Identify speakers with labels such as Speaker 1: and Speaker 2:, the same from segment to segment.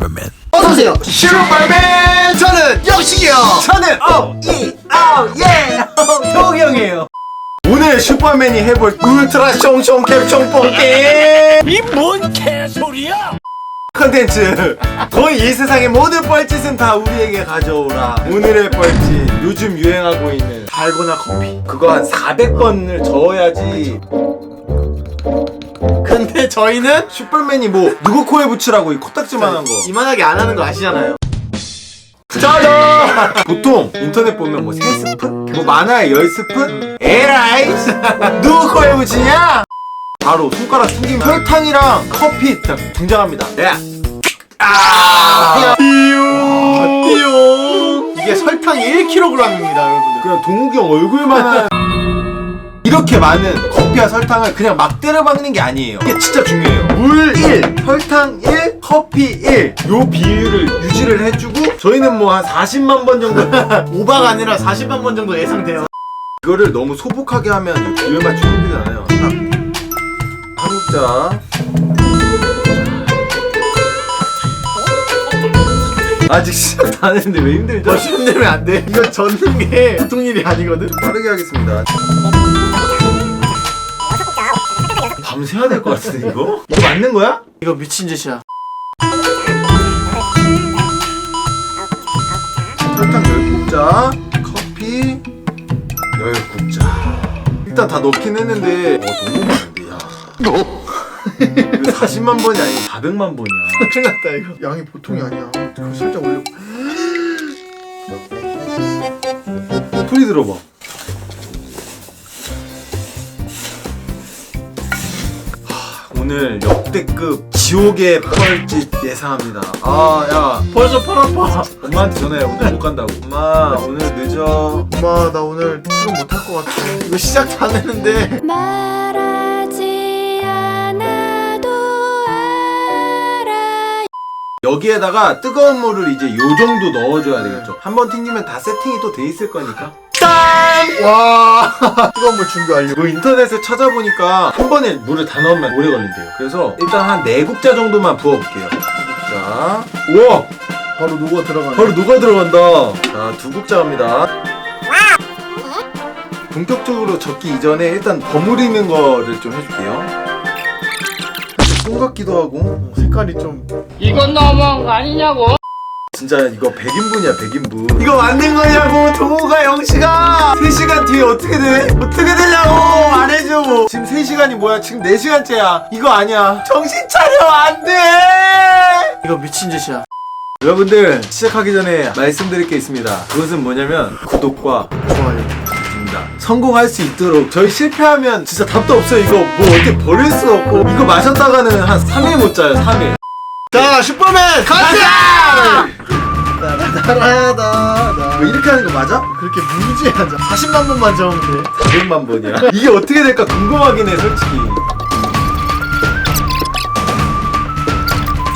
Speaker 1: 슈퍼맨
Speaker 2: 어서오세요. 슈퍼맨 저는 영식이요.
Speaker 3: 저는 오이아예. 도경이에요. 오늘 슈퍼맨이 해볼 울트라 숑숑 캡숑 뽑기.
Speaker 1: 이 뭔 개소리야?
Speaker 3: 컨텐츠. 거의 이 세상의 모든 뻘짓은 다 우리에게 가져오라. 오늘의 뻘짓. 요즘 유행하고 있는 달고나 커피. 그거 한 400번을 저어야지
Speaker 2: 저희는
Speaker 3: 슈퍼맨이 뭐 누구 코에 붙이라고 이 코딱지만한 거
Speaker 2: 이만하게 안 하는 거 아시잖아요
Speaker 3: 짜잔! 보통 인터넷 보면 뭐 3스푼? 뭐 만화에 10스푼? 에라이! 누구 코에 붙이냐? 바로 손가락 튕기면 설탕이랑 커피 딱 등장합니다 야! 아! 띠용! 띠용!
Speaker 2: 이게 설탕이 1kg입니다 여러분들
Speaker 3: 그냥 동욱이 형 얼굴만한 이렇게 많은 커피와 설탕을 그냥 막 때려 박는 게 아니에요 이게 진짜 중요해요 물 1, 설탕 1, 커피 1 요 비율을 유지를 해주고 저희는 뭐 한 40만 번 정도
Speaker 2: 오바가 아니라 40만 번 정도 예상돼요
Speaker 3: 이거를 너무 소복하게 하면 이 비율 맞추기 힘들잖아요. 딱 한국자. 아직 시작 다안 했는데 왜 힘들죠?
Speaker 2: 더 힘들면 안 돼 이거 젓는 게 보통 일이 아니거든
Speaker 3: 빠르게 하겠습니다. 밤새야 될 것 같은데 이거? 이거 맞는 거야?
Speaker 2: 이거 미친 짓이야
Speaker 3: 설탕 10국자, 커피 10국자. 일단 다 넣긴 했는데 어 너무 많은데 야. 이거 40만 번이 아니고 400만 번이야.
Speaker 2: 큰일 났다 이거 양이 보통이 아니야 그거 살짝 올려
Speaker 3: 소리 들어봐. 오늘 역대급 지옥의 펄짓 예상합니다. 아, 야,
Speaker 2: 벌써 팔 아파
Speaker 3: 엄마한테 전화해. 오늘 못 간다고. 엄마, 오늘 늦어.
Speaker 2: 엄마 나 오늘 출근 못 할 것 같아 이거 시작 다 했는데
Speaker 4: 말하지 않아도 알아
Speaker 3: 여기에다가 뜨거운 물을 이제 요 정도 넣어줘야 되겠죠. 한 번 튕기면 다 세팅이 또 돼 있을 거니까.
Speaker 2: 와 뜨거운 물 준비 완료
Speaker 3: 그 인터넷에 찾아보니까 한 번에 물을 다 넣으면 오래 걸린대요. 그래서 일단 한네 국자 정도만 부어볼게요. 자, 우와!
Speaker 2: 바로 녹아 들어가네
Speaker 3: 바로 녹아 들어간다. 자, 두 국자 갑니다. 본격적으로 적기 이전에 일단 버무리는 거를 좀 해줄게요. 손 같기도 하고.
Speaker 2: 어, 색깔이 좀
Speaker 5: 이건 너무한 거 아니냐고.
Speaker 3: 진짜 이거 100인분이야, 100인분. 이거 만든 거냐고, 동호가 영씨가! 3시간 뒤에 어떻게 돼? 어떻게 되냐고! 말해줘! 지금 3시간이 뭐야? 지금 4시간째야. 이거 아니야. 정신 차려! 안 돼!
Speaker 2: 이거 미친 짓이야
Speaker 3: 여러분들, 시작하기 전에 말씀드릴 게 있습니다. 그것은 뭐냐면, 구독과
Speaker 2: 좋아요.
Speaker 3: 성공할 수 있도록 저희 실패하면 진짜 답도 없어요. 이거 뭐 어떻게 버릴 수 없고 이거 마셨다가는 한 3일 못 자요. 3일.
Speaker 2: 자 슈퍼맨 가자 따라다다
Speaker 3: 뭐 이렇게 하는 거 맞아?
Speaker 2: 그렇게 무지하자 40만 번만 적으면 돼
Speaker 3: 400만 번이야. 이게 어떻게 될까 궁금하긴 해, 솔직히.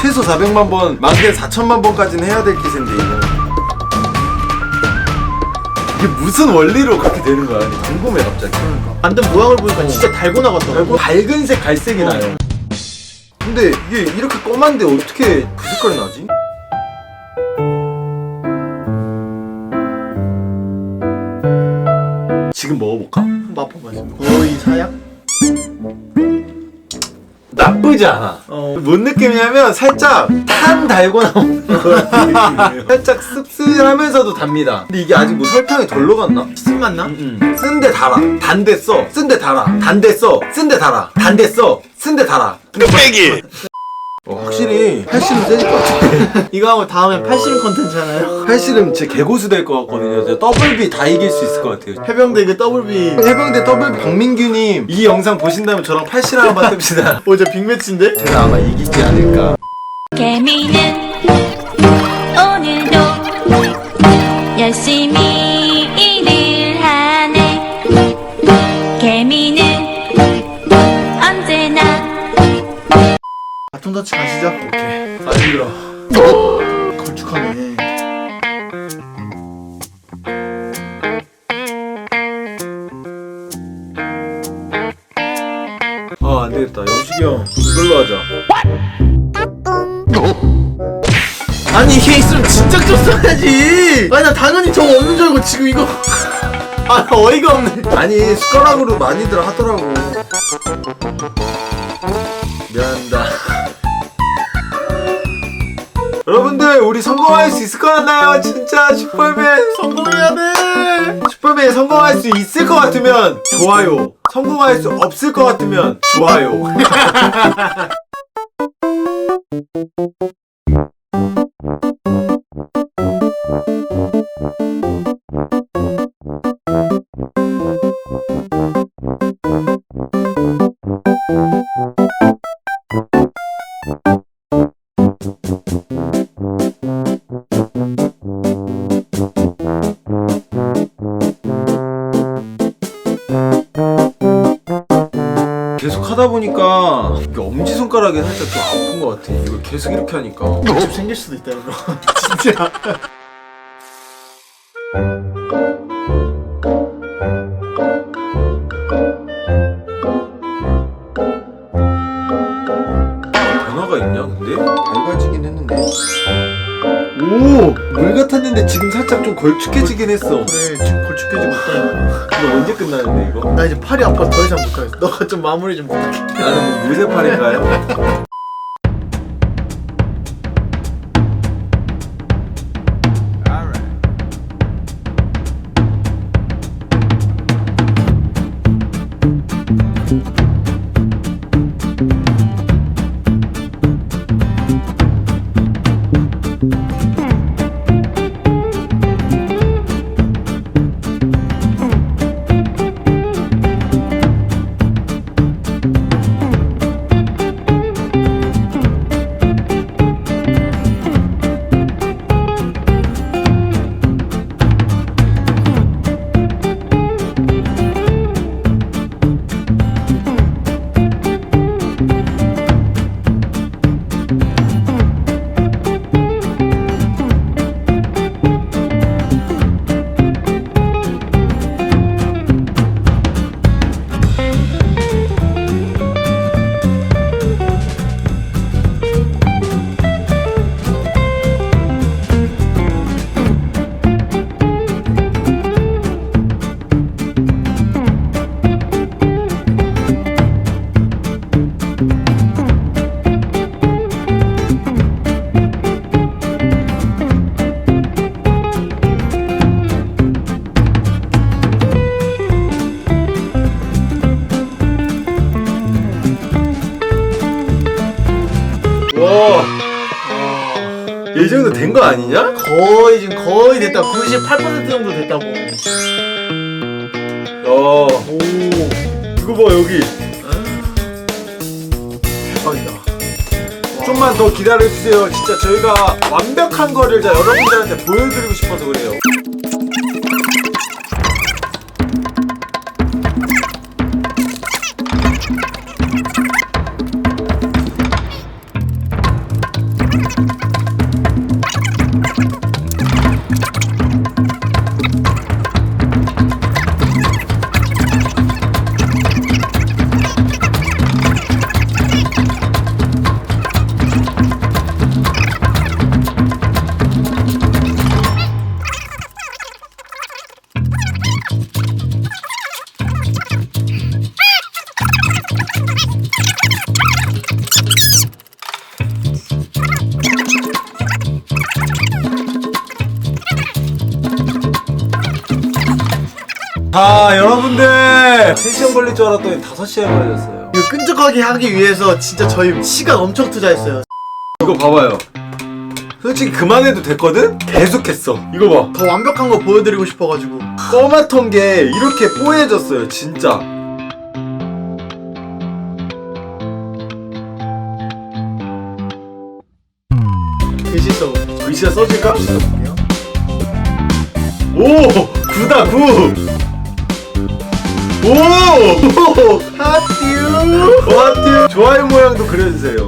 Speaker 3: 최소 400만 번, 많게 4천만 번까지는 해야 될 기세인데 이거. 이게 무슨 원리로 그렇게 되는 거야? 궁금해 갑자기.
Speaker 2: 만든 모양을 보니까 진짜 달고나 같더라고
Speaker 3: 그리고 밝은색 갈색이 나요. 근데 이게 이렇게 검은데 어떻게 그 색깔이 나지? 지금 먹어볼까?
Speaker 2: 맛봐봐 지금 거의 사양?
Speaker 3: 나쁘지 않아.
Speaker 2: 어
Speaker 3: 뭔 느낌이냐면 살짝 탄 달고나 먹는 거 같은 느낌이에요. 살짝 씁쓸하면서도 답니다. 근데 이게 아직 뭐 설탕이 덜 녹았나?
Speaker 2: 신맛 나?
Speaker 3: 음. 쓴데 달아. 단데 써. 쓴데 달아. 단데 써. 쓴데 달아. 단데 써. 쓴데 달아.
Speaker 1: 뚝배기
Speaker 3: 어, 확실히 팔씨름 세질 것 같아.
Speaker 2: 이거 하고 다음에 팔씨름 컨텐츠 하나요?
Speaker 3: 팔씨름 제 개고수 될 것 같거든요. 저 더블 B 다 이길 수 있을 것 같아요.
Speaker 2: 해병대 그 더블비
Speaker 3: 해병대 더블 B 박민규님 이 영상 보신다면 저랑 팔씨름 한번 해봅시다.
Speaker 2: 어제 빅매치인데?
Speaker 3: 제가 아마 이기지 않을까.
Speaker 4: 개미는 오늘도 열심히
Speaker 2: 바톤 터치 가시죠? 오케이.
Speaker 3: 아 힘들어.
Speaker 2: 걸쭉하네.
Speaker 3: 아 안되겠다. 영식이 형 이걸로 하자.
Speaker 2: 아니 이게 있으면 진짜 줬어야지. 아니 나 당연히 저거 없는 줄 알고 지금 이거. 아 어이가 없네.
Speaker 3: 아니 숟가락으로 많이들 하더라고 여러분들 우리 성공할 수 있을 것 같나요? 진짜 슈퍼맨
Speaker 2: 성공해야 돼.
Speaker 3: 슈퍼맨 성공할 수 있을 것 같으면 좋아요. 성공할 수 없을 것 같으면 좋아요 손가락이 살짝 좀 아픈 것 같아. 이거 계속 이렇게 하니까.
Speaker 2: 집 생길 수도 있다 이거 진짜.
Speaker 3: 변화가 있냐 근데? 밝아지긴 했는데. 오! 물 같았는데 지금 살짝 좀 걸쭉해지긴 했어.
Speaker 2: 그래 지금 걸쭉해지고 있다
Speaker 3: 이거 언제 끝나는데 이거?
Speaker 2: 나 이제 팔이 아파 더 이상 못하겠어 너가 좀 마무리 좀 부탁해
Speaker 3: 나는 뭐 물새팔인가요? 정도 된 거 아니냐?
Speaker 2: 거의 지금 거의 됐다 98% 정도 됐다고
Speaker 3: 어.
Speaker 2: 오
Speaker 3: 이거 봐 여기.
Speaker 2: 대박이다
Speaker 3: 좀만 더 기다려 주세요. 진짜 저희가 완벽한 거를 자 여러분들한테 보여드리고 싶어서 그래요. 자 여러분들 3시간 걸릴 줄 알았더니 5시간 걸렸어요.
Speaker 2: 이거 끈적하게 하기 위해서 진짜 저희 시간 엄청 투자했어요
Speaker 3: 이거 봐봐요. 솔직히 그만해도 됐거든? 계속했어. 이거 봐.
Speaker 2: 더 완벽한 거 보여드리고 싶어가지고
Speaker 3: 검았던 게 이렇게 뽀얘졌어요, 진짜.
Speaker 2: 글씨써
Speaker 3: 글씨가 써질까?
Speaker 2: 볼게요
Speaker 3: 오! 구다, 구! 오!
Speaker 2: 하tiu
Speaker 3: 와트 좋아요 모양도 그려주세요.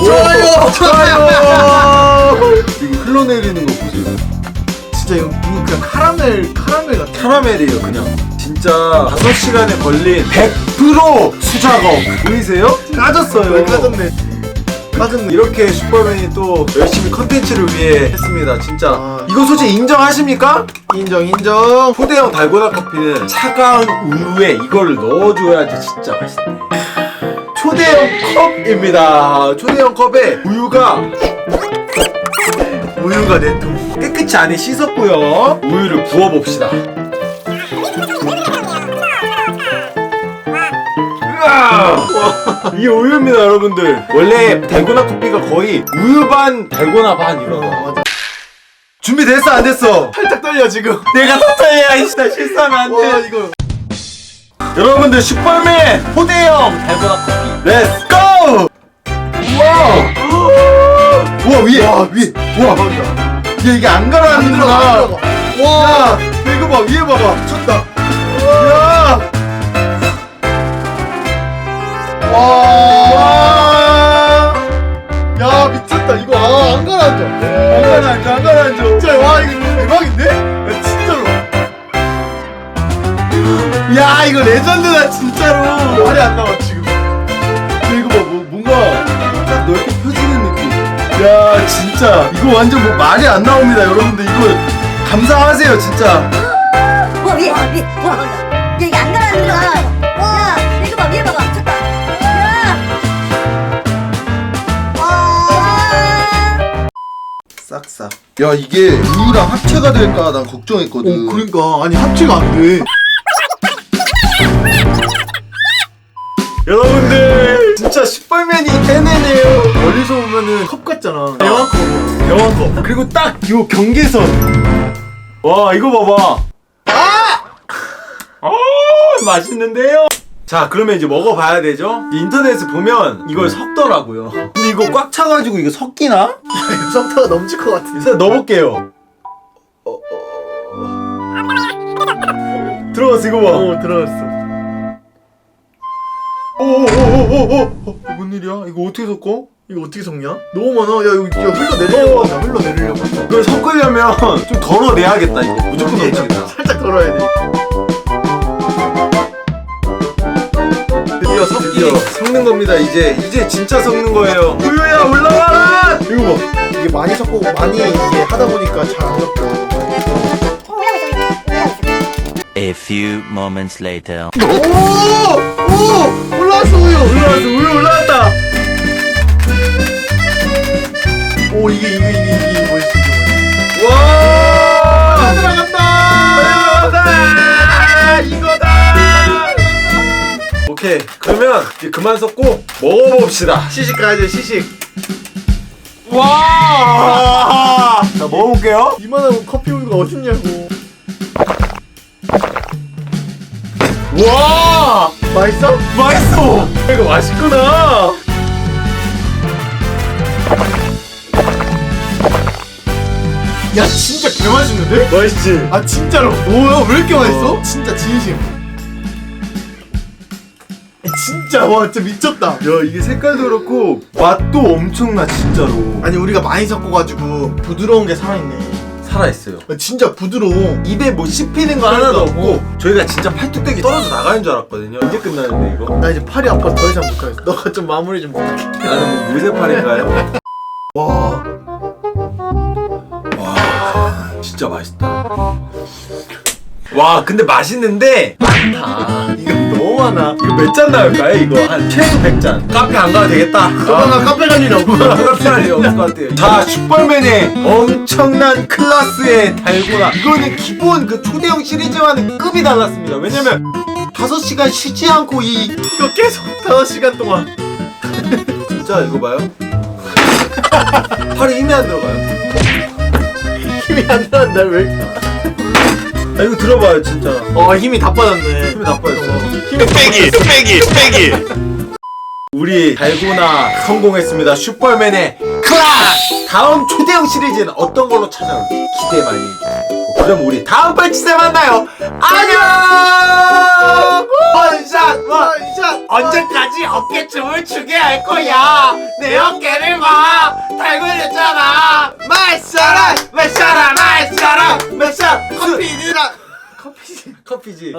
Speaker 3: 오!
Speaker 2: 좋아요!
Speaker 3: 좋아요! 이거 흘러내리는 거 보세요.
Speaker 2: 진짜 이거, 이거 그냥 카라멜 카라멜 같아
Speaker 3: 카라멜이에요, 그냥. 진짜 5시간에 걸린 100% 수작업. 보이세요? 까졌어요.
Speaker 2: 왜 까졌네 짜증나.
Speaker 3: 이렇게 슈퍼맨이 또 열심히 컨텐츠를 위해 했습니다 진짜
Speaker 2: 아.
Speaker 3: 이거 솔직히 인정하십니까?
Speaker 2: 인정 인정.
Speaker 3: 초대형 달고나 커피는 차가운 우유에 이거를 넣어줘야지 진짜 맛있네 초대형 컵입니다. 초대형 컵에 우유가 우유가 네통. 깨끗이 안에 씻었고요. 우유를 부어봅시다. 으아! 이 우유입니다 여러분들. 원래 달고나 커피가 거의 우유 반 달고나 반 이런 거.
Speaker 2: 맞아.
Speaker 3: 준비됐어? 안 됐어?
Speaker 2: 살짝 떨려 지금.
Speaker 3: 내가 터트려야 이시다 실수하면 안 돼.
Speaker 2: 와 이거.
Speaker 3: 여러분들 슈퍼맨 호대형. 달고나 커피 렛츠 고! 우와 우와 위에. 와 위에 우와. 얘 이게 안 가라앉는구나 와. 이거 봐 위에 봐봐. 미쳤다. 야.
Speaker 2: 와. 야 미쳤다. 이거 아, 안 가라앉아.
Speaker 3: 안 가라앉아 안 가라앉아.
Speaker 2: 진짜 와 이거 대박인데? 야, 이거 레전드다 진짜로. 말이 안 나와 지금.
Speaker 3: 이거 봐 뭐, 뭔가 딱 넓게 펴지는 느낌 야 진짜 이거 완전 뭐 말이 안 나옵니다 여러분들 이거 감상하세요 진짜
Speaker 6: 와 위에 위에 와 야, 이게 안 가라앉는 거야 야 이거 봐 위에 봐봐 미쳤다 야 와.
Speaker 3: 싹싹 야 이게 우유랑 합체가 될까 난 걱정했거든
Speaker 2: 오 그러니까 아니 합체가 안 돼.
Speaker 3: 여러분들 진짜 슈퍼맨이 해내네요
Speaker 2: 멀리서 보면은 컵 같잖아. 대왕컵.
Speaker 3: 대왕컵 그리고 딱 요 경계선 와 이거 봐봐 아! 아 맛있는데요 자 그러면 이제 먹어봐야 되죠 인터넷에 보면 이걸 섞더라고요 근데 이거 꽉 차가지고 이거 섞이나?
Speaker 2: 이거 석타가 넘칠 것 같아.
Speaker 3: 일단 넣어볼게요 어, 어. 들어갔어 이거
Speaker 2: 봐어 들어갔어.
Speaker 3: 오오오오오오 뭔 일이야 이거 어떻게 섞어?
Speaker 2: 이거 어떻게 섞냐? 너무 많아. 야 여기 야, 흘러내리려고 한다. 흘러내리려고. 한다.
Speaker 3: 이걸 섞으려면 좀 덜어내야겠다 이거 무조건
Speaker 2: 여기
Speaker 3: 넘치겠다
Speaker 2: 살짝 덜어야 돼. 드디어 섞기.
Speaker 3: 드디어 섞는 겁니다 이제 이제 진짜 섞는 거예요 우유야 올라와라 이거 봐
Speaker 2: 이게 많이 섞고 많이 이게 하다 보니까 잘 안 섞여.
Speaker 1: A few moments later.
Speaker 2: 오! 오! 올라왔어 우유.
Speaker 3: 올라왔어 우유 올라왔다
Speaker 2: 오 이게 이게 이게 이게 멋있어. 이게.
Speaker 3: 와
Speaker 2: 아, 들어간다.
Speaker 3: 이거다 이거다 오케이 그러면 이제 그만 섞고 먹어봅시다
Speaker 2: 시식 가야죠 시식.
Speaker 3: 와! 자 먹어볼게요
Speaker 2: 이만한 커피 우유가 어딨냐고.
Speaker 3: 와!
Speaker 2: 맛있어?
Speaker 3: 맛있어! 이거 맛있구나!
Speaker 2: 야 진짜 개 맛있는데?
Speaker 3: 맛있지?
Speaker 2: 아 진짜로 뭐야 왜 이렇게 맛있어? 진짜 진심 진짜 와 진짜 미쳤다
Speaker 3: 야 이게 색깔도 그렇고 맛도 엄청나 진짜로
Speaker 2: 아니 우리가 많이 섞어가지고 부드러운 게 살아있네
Speaker 3: 살아있어요.
Speaker 2: 아, 진짜 부드러워
Speaker 3: 입에 뭐 씹히는 거 하나도 없고 저희가 진짜 팔뚝대기 떨어져 나가는 줄 알았거든요. 언제 끝나는데 이거?
Speaker 2: 나 이제 팔이 아파. 더 이상 못하겠어. 너가 좀 마무리 좀 부탁해.
Speaker 3: 나는 뭐 물새팔인가요?
Speaker 2: 와.
Speaker 3: 와 진짜 맛있다 와 근데 맛있는데? 많다
Speaker 2: 이거 너무 많아.
Speaker 3: 이거 몇 잔 나올까요 이거? 한 최소 100잔. 카페 안 가도 되겠다.
Speaker 2: 너가 카페 갈 일이 없구나
Speaker 3: 카페 갈 일이 없을 것 같아요. 자 슈퍼맨의 엄청난 클래스의 달고나. 이거는 기본 그 초대형 시리즈와는 급이 달랐습니다. 왜냐면 5시간 쉬지 않고 이
Speaker 2: 이거 계속 5시간 동안.
Speaker 3: 진짜 이거 봐요. 팔에 힘이 안 들어가요.
Speaker 2: 힘이 안 나는데 왜
Speaker 3: 아 이거 들어봐요 진짜.
Speaker 2: 어 힘이 다 빠졌네.
Speaker 3: 힘이 나빠졌어.
Speaker 2: 힘이
Speaker 1: 빼기, 빼기, 빼기.
Speaker 3: 우리 달고나 성공했습니다. 슈퍼맨의 클라스 다음 초대형 시리즈는 어떤 걸로 찾아올지 기대 많이 해주세요 그럼 우리 다음 발치에 만나요. 안녕! 원샷 원
Speaker 2: 원샷.
Speaker 3: 언제까지 어깨춤을 추게 할 거야? 내 어깨를 봐. 달고있잖아. 말싸라 말싸라 말싸라 말싸 커피지라 커피지. 커피지